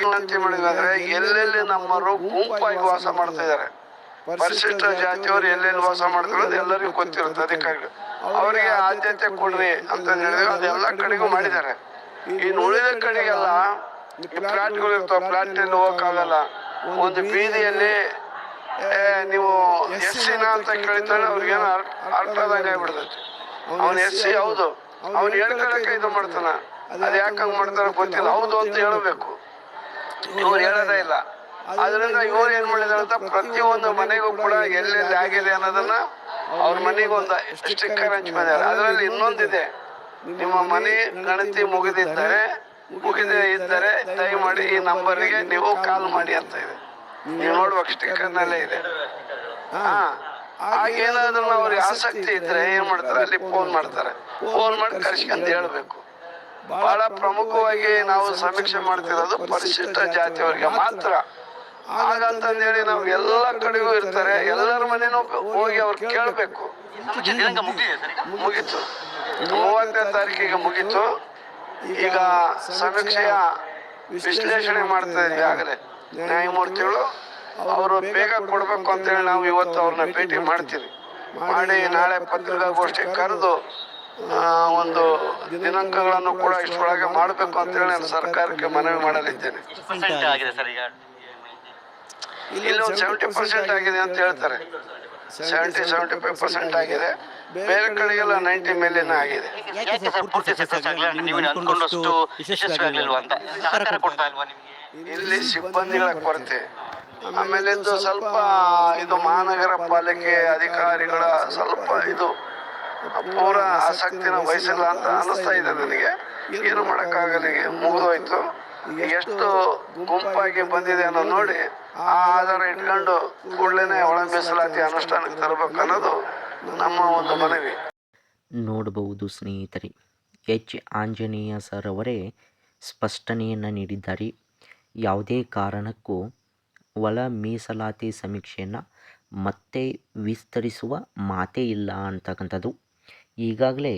ವಿನಂತಿ ಮಾಡಿದ್ರೆ ಎಲ್ಲೆಲ್ಲಿ ನಮ್ಮರು ಗುಂಪಾಗಿ ವಾಸ ಮಾಡ್ತಾ ಇದ್ದಾರೆ. ಪರಿಶಿಷ್ಟ ಜಾತಿಯವರು ಎಲ್ಲೆಲ್ಲಿ ವಾಸ ಮಾಡ್ತಾರೆ ಎಲ್ಲರಿಗೂ ಗೊತ್ತಿರುತ್ತೆ, ಅಧಿಕಾರಿಗಳು. ಅವರಿಗೆ ಆದ್ಯತೆ ಕೊಡ್ರಿ ಅಂತ ಹೇಳಿದ್ರೆ ಅದೆಲ್ಲ ಕಡೆಗೂ ಮಾಡಿದ್ದಾರೆ. ಇನ್ನು ಉಳಿದ ಕಡೆಗೆಲ್ಲ ಫ್ಲಾಟ್ಗಳು ಇರ್ತಾವ ಫ್ಲಾಟ್ ಅಲ್ಲಿ ಹೋಗಕ್ಕಾಗಲ್ಲ. ಒಂದು ಬೀದಿಯಲ್ಲಿ ನೀವು ಎಸ್ ಅಂತ ಕೇಳಿದ್ರೆ ಅವ್ರಿಗೆ ಅರ್ಥದಾಗ ಆಗ್ಬಿಡ್ತೈತಿ. ಅವನ್ ಎಸ್ ಸಿ ಹೌದು. ಅವ್ನು ಹೇಳ್ಕೊಳಕ್ಕೆ ಇದು ಮಾಡ್ತಾನ. ಅದ್ ಯಾಕಂಗ್ ಮಾಡ್ತಾರ ಗೊತ್ತಿಲ್ಲ. ಹೌದು ಅಂತ ಹೇಳಬೇಕು. ಇವ್ರು ಹೇಳೋದೇ ಇಲ್ಲ. ಅದರಿಂದ ಇವ್ರು ಏನ್ ಮಾಡಿದಾರೆ ಅಂತ ಪ್ರತಿಯೊಂದು ಮನೆಗೂ ಕೂಡ ಎಲ್ಲೆಲ್ಲಿ ಆಗಿದೆ ಅನ್ನೋದನ್ನ ಅವ್ರ ಮನೆಗೆ ಒಂದು ಸ್ಟಿಕ್ಕರ್ ಮಾಡಿದ್ದಾರೆ. ಅದರಲ್ಲಿ ಇನ್ನೊಂದಿದೆ. ನಿಮ್ಮ ಮನೆ ಗಣತಿ ಮುಗಿದಿದ್ದರೆ ಮುಗಿದೇ ಇದ್ದರೆ ದಯಮಾಡಿ ಈ ನಂಬರ್ಗೆ ನೀವು ಕಾಲ್ ಮಾಡಿ ಅಂತ ಇದೆ. ನೀವು ನೋಡ್ಬೇಕು ಸ್ಟಿಕ್ಕರ್ ನಲ್ಲೇ ಇದೆ. ಹಾ. ಆಗೇನಾದ್ರೂ ಅವ್ರಿಗೆ ಆಸಕ್ತಿ ಇದ್ರೆ ಏನ್ ಮಾಡ್ತಾರೆ? ಅಲ್ಲಿ ಫೋನ್ ಮಾಡ್ತಾರೆ. ಫೋನ್ ಮಾಡಿ ಕರ್ಸ್ಕೊಂತ ಹೇಳ್ಬೇಕು. ಬಹಳ ಪ್ರಮುಖವಾಗಿ ನಾವು ಸಮೀಕ್ಷೆ ಮಾಡ್ತಿರೋದು ಪರಿಶಿಷ್ಟ ಜಾತಿಯವರಿಗೆ ಮಾತ್ರ. ಹಾಗಂತಂದೇಳಿ ನಾವು ಎಲ್ಲ ಕಡೆಗೂ ಇರ್ತಾರೆ. ಎಲ್ಲರ ಮನೇನು ಹೋಗಿ ಅವ್ರು ಕೇಳಬೇಕು. ಮುಗೀತು. ಮೂವತ್ತನೇ ತಾರೀಕಿಗೆ ಮುಗೀತು. ಈಗ ಸಮೀಕ್ಷೆಯ ವಿಶ್ಲೇಷಣೆ ಮಾಡ್ತಾ ಇದ್ವಿ ಆಗಲೇ ನ್ಯಾಯಮೂರ್ತಿಗಳು ಅವರು ಬೇಗ ಕೊಡ್ಬೇಕು ಅಂತೇಳಿ ನಾವು ಇವತ್ತು ಅವ್ರನ್ನ ಭೇಟಿ ಮಾಡ್ತೀವಿ. ಮಾಡಿ ನಾಳೆ ಪತ್ರಿಕಾಗೋಷ್ಠಿ ಕರೆದು ಒಂದು ದಿನಾಂಕಗಳನ್ನು ಕೂಡ ಇಷ್ಟೊಳಗೆ ಮಾಡಬೇಕು ಅಂತೇಳಿ ನಾನು ಸರ್ಕಾರಕ್ಕೆ ಮನವಿ ಮಾಡಲಿದ್ದೇನೆ. ಎಷ್ಟು ಪರ್ಸೆಂಟ್ ಆಗಿದೆ ಸರ್ ಈಗ. ಇಲ್ಲಿ ಒಂದು ಸೆವೆಂಟಿ ಪರ್ಸೆಂಟ್ ಆಗಿದೆ ಅಂತ ಹೇಳ್ತಾರೆ. ಸೆವೆಂಟಿ ಸೆವೆಂಟಿ ಫೈವ್ ಪರ್ಸೆಂಟ್ ಆಗಿದೆ. ಬೇರೆ ಕಡೆಗೆಲ್ಲ ನೈಂಟಿ ಮೇಲಿನ ಆಗಿದೆ. ಇಲ್ಲಿ ಸಿಬ್ಬಂದಿಗಳ ಕೊರತೆ. ಆಮೇಲೆ ಇದು ಸ್ವಲ್ಪ ಇದು ಮಹಾನಗರ ಪಾಲಿಕೆ ಅಧಿಕಾರಿಗಳ ಸ್ವಲ್ಪ ಇದು ಪೂರ ಆಸಕ್ತಿನ ವಹಿಸಿಲ್ಲ ಅಂತ ಅನಿಸ್ತಾ ಇದೆ ನನಗೆ. ಏನು ಮಾಡೋಕ್ಕಾಗಲ್ಲ ಮುಗಿದೋಯ್ತು. ಎಷ್ಟು ಗುಂಪಾಗಿ ಬಂದಿದೆ ಅನ್ನೋ ನೋಡಿ, ಆ ಆಧಾರ ಇಟ್ಕೊಂಡು ಕೂಡಲೇ ಒಳ ಅನುಷ್ಠಾನಕ್ಕೆ ತರಬೇಕು ಅನ್ನೋದು ನಮ್ಮ ಒಂದು ಮನವಿ. ನೋಡಬಹುದು ಸ್ನೇಹಿತರೆ, ಎಚ್. ಆಂಜನೇಯ ಸರ್ ಅವರೇ ಸ್ಪಷ್ಟನೆಯನ್ನು ನೀಡಿದ್ದಾರೆ. ಯಾವುದೇ ಕಾರಣಕ್ಕೂ ಒಳ ಮೀಸಲಾತಿ ಸಮೀಕ್ಷೆಯನ್ನು ಮತ್ತೆ ವಿಸ್ತರಿಸುವ ಮಾತೇ ಇಲ್ಲ ಅಂತಕ್ಕಂಥದ್ದು. ಈಗಾಗಲೇ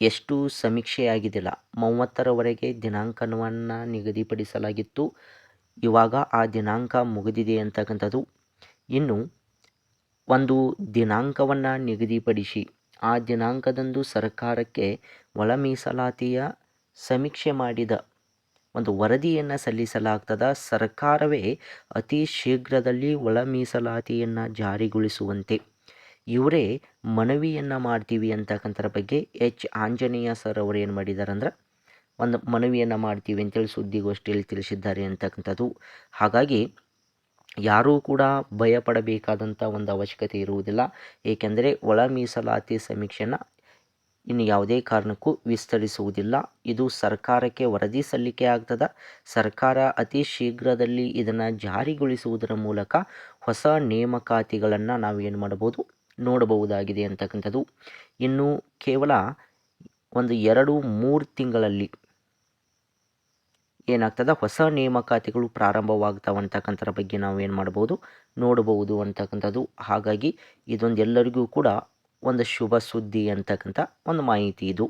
ಎಷ್ಟು ಸಮೀಕ್ಷೆಯಾಗಿದ್ದಿಲ್ಲ. ಮೂವತ್ತರವರೆಗೆ ದಿನಾಂಕವನ್ನು ನಿಗದಿಪಡಿಸಲಾಗಿತ್ತು. ಇವಾಗ ಆ ದಿನಾಂಕ ಮುಗಿದಿದೆ ಅಂತಕ್ಕಂಥದ್ದು. ಇನ್ನು ಒಂದು ದಿನಾಂಕವನ್ನು ನಿಗದಿಪಡಿಸಿ, ಆ ದಿನಾಂಕದಂದು ಸರ್ಕಾರಕ್ಕೆ ಒಳ ಮೀಸಲಾತಿಯ ಸಮೀಕ್ಷೆ ಮಾಡಿದ ಒಂದು ವರದಿಯನ್ನು ಸಲ್ಲಿಸಲಾಗ್ತದ. ಸರ್ಕಾರವೇ ಅತಿ ಶೀಘ್ರದಲ್ಲಿ ಒಳ ಮೀಸಲಾತಿಯನ್ನು ಜಾರಿಗೊಳಿಸುವಂತೆ. ಇವರೇ ಮನವಿಯನ್ನು ಮಾಡ್ತೀವಿ ಅಂತಕ್ಕಂಥರ ಬಗ್ಗೆ ಎಚ್. ಆಂಜನೇಯ ಸರ್ ಅವರು ಏನು ಮಾಡಿದ್ದಾರೆ ಅಂದ್ರೆ, ಒಂದು ಮನವಿಯನ್ನು ಮಾಡ್ತೀವಿ ಅಂತೇಳಿ ಸುದ್ದಿಗೋಷ್ಠಿಯಲ್ಲಿ ತಿಳಿಸಿದ್ದಾರೆ ಅಂತಕ್ಕಂಥದ್ದು. ಹಾಗಾಗಿ ಯಾರೂ ಕೂಡ ಭಯಪಡಬೇಕಾದಂಥ ಒಂದು ಅವಶ್ಯಕತೆ ಇರುವುದಿಲ್ಲ. ಏಕೆಂದರೆ ಒಳ ಮೀಸಲಾತಿ ಸಮೀಕ್ಷೆನ ಇನ್ನು ಯಾವುದೇ ಕಾರಣಕ್ಕೂ ವಿಸ್ತರಿಸುವುದಿಲ್ಲ. ಇದು ಸರ್ಕಾರಕ್ಕೆ ವರದಿ ಸಲ್ಲಿಕೆ ಆಗ್ತದ. ಸರ್ಕಾರ ಅತಿ ಶೀಘ್ರದಲ್ಲಿ ಇದನ್ನು ಜಾರಿಗೊಳಿಸುವುದರ ಮೂಲಕ ಹೊಸ ನೇಮಕಾತಿಗಳನ್ನು ನಾವು ಏನು ಮಾಡಬಹುದು ನೋಡಬಹುದಾಗಿದೆ ಅಂತಕ್ಕಂಥದ್ದು. ಇನ್ನು ಕೇವಲ ಒಂದು ಎರಡು ಮೂರು ತಿಂಗಳಲ್ಲಿ ಏನಾಗ್ತದೆ ಹೊಸ ನೇಮಕಾತಿಗಳು ಪ್ರಾರಂಭವಾಗ್ತಾವ ಅಂತಕ್ಕಂಥರ ಬಗ್ಗೆ ನಾವು ಏನು ಮಾಡ್ಬೋದು ನೋಡಬಹುದು ಅಂತಕ್ಕಂಥದ್ದು. ಹಾಗಾಗಿ ಇದೊಂದು ಎಲ್ಲರಿಗೂ ಕೂಡ ಒಂದು ಶುಭ ಸುದ್ದಿ ಅಂತಕ್ಕಂಥ ಒಂದು ಮಾಹಿತಿ ಇದು.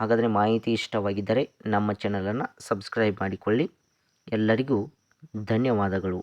ಹಾಗಾದರೆ ಮಾಹಿತಿ ಇಷ್ಟವಾಗಿದ್ದರೆ ನಮ್ಮ ಚಾನಲನ್ನು ಸಬ್ಸ್ಕ್ರೈಬ್ ಮಾಡಿಕೊಳ್ಳಿ. ಎಲ್ಲರಿಗೂ ಧನ್ಯವಾದಗಳು.